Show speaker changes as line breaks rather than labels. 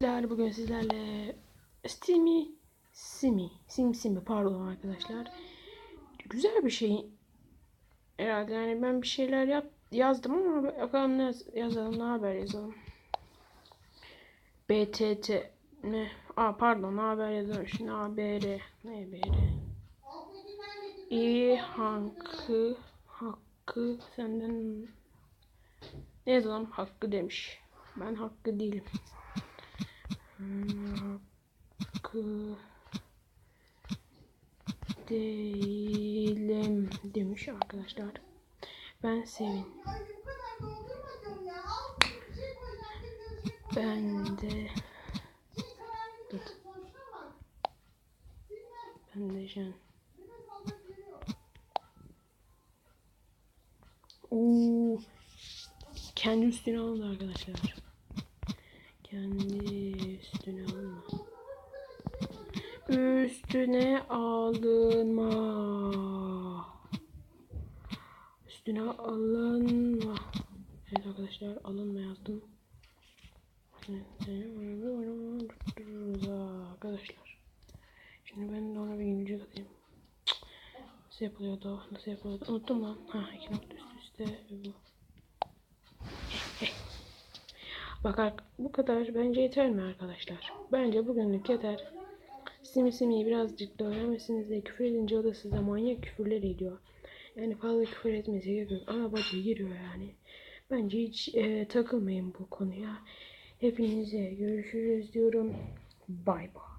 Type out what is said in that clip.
Sizler bugün sizlerle Steamy Simi Sim Simi pardon arkadaşlar. Güzel bir şey. Herhalde yani ben bir şeyler yap, yazdım ama bakalım ne yaz- yazalım ne haber yazalım. BTT ne? Aa pardon ne haber yazalım şimdi? ABR ne BR İyi hakkı hakkı senden ne yazalım? Hakkı demiş. Ben hakkı değilim değilim demiş arkadaşlar. Ben Sevin. Ben de. Ben de Jen. Oo. Kendi üstüne alındı arkadaşlar. Kendi üstüne Üstüne alınma. Üstüne alınma. Evet arkadaşlar alınma yazdım. Arkadaşlar. Şimdi ben de ona bir gülücük atayım. Nasıl yapılıyordu? Nasıl yapılıyordu? Unuttum lan. Ha iki nokta üst üste bu. Bak bu kadar bence yeter mi arkadaşlar? Bence bugünlük yeter. Simi Simi'yi birazcık da öğrenmesiniz de küfür edince o da size manyak küfürler ediyor. Yani fazla küfür etmesi gerek yok. Ana bacı giriyor yani. Bence hiç e, takılmayın bu konuya. Hepinize görüşürüz diyorum. Bay bay.